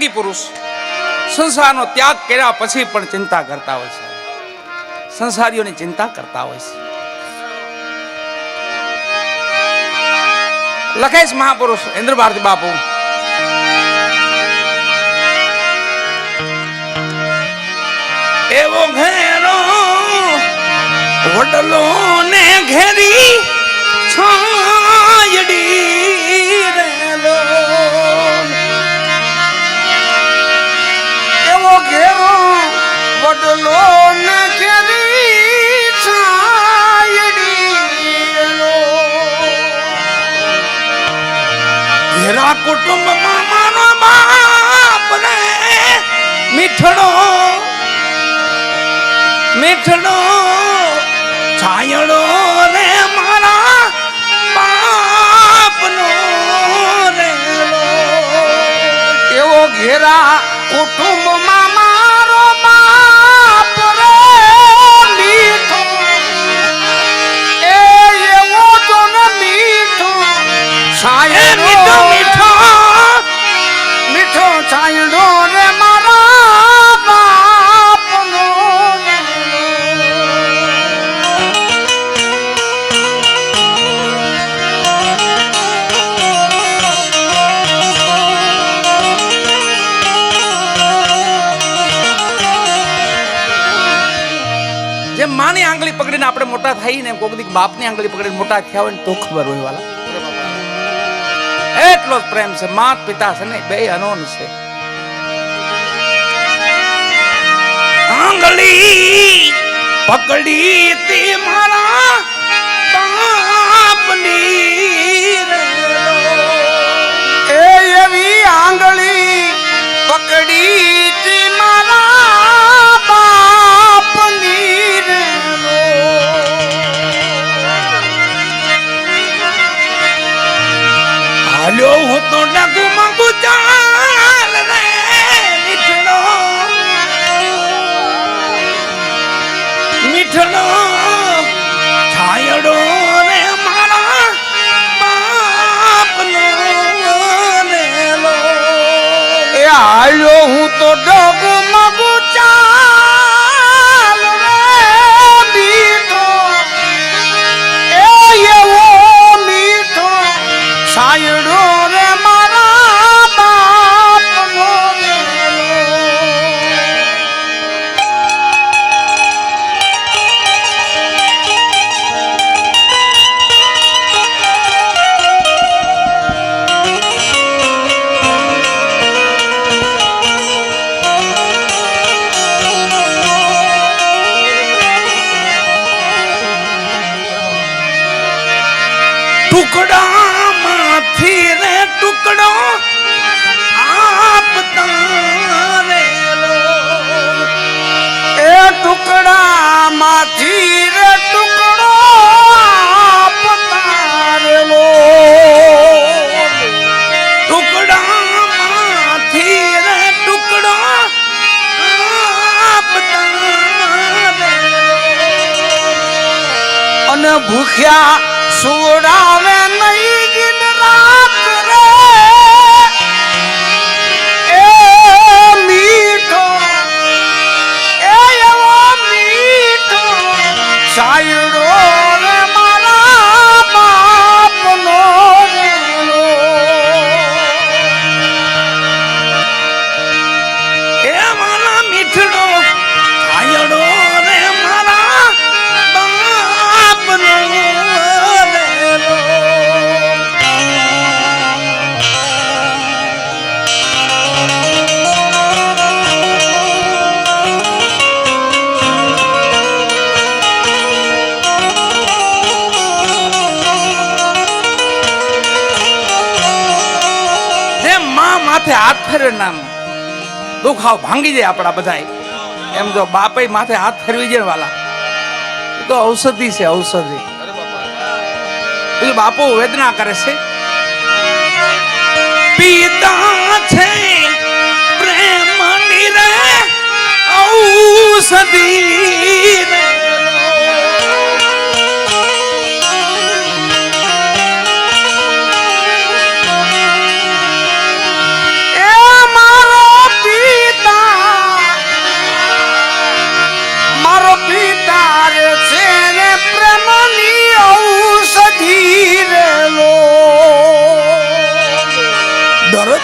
ત્યાગી પુરુષ. સંસારનો ત્યાગ કર્યા પછી પણ ચિંતા કરતા હોય છે. સંસારીઓની ચિંતા કરતા હોય છે. લખે છે મહાપુરુષ ઇન્દ્ર ભારતી બાપુ. એવો ઘેરો વડલો ને ઘેરી છાયડી ઘેરા કુટુંબ મામાનો બાપ ને મીઠડો મીઠડો છાયડો રે મારા બાપનો રેલો. એવો ઘેરા કુટુંબમાં આપણે મોટા થઈ ને કોક દીક બાપની આંગળી પકડીને મોટા થયા હોય ને તો ખબર હોય વાલા. એટલો જ પ્રેમ છે. માત પિતા છે ને બે અનોન છે. આંગળી પકડી તે મારા હાલ્યો હું તો ડગુ માંગુ ચાલ રે મીઠડો મીઠડો ટુકડામાંથી રે ટુકડો આપ તારેલો એ ટુકડામાંથી રે ટુકડો પતારેલો ટુકડામાંથી રે ટુકડો આપ તારેલો અને ભૂખ્યા સુવડાવે નહીં દિન રાત રે એ મીઠો એ એવો મીઠો સાયડો માથે હાથ ફેરવે નામ દુખાવ ભાંગી જાય આપણા બધા એમ જો બાપે માથે હાથ ફેરવી જાય વાલા. તો ઔષધિ છે, ઔષધિ. બાપુ વેદના કરે છે. પિતા છે પ્રેમ ઔષધિ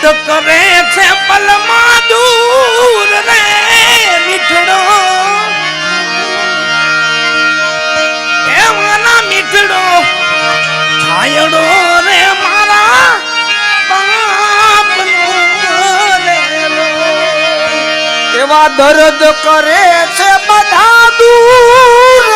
કરે છે પલમાં દૂર રે મીઠડો એ મારા મીઠડો છાયડો રે મારા. એવા દર્દ કરે છે બધા દૂર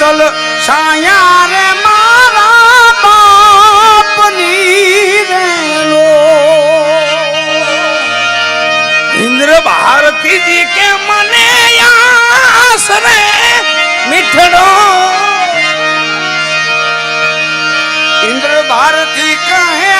તલ સાયા રે મારા બાપની રેલો ઇન્દ્ર ભારતીજી કે મને આસ રે મીઠડો ઇન્દ્ર ભારતી કહે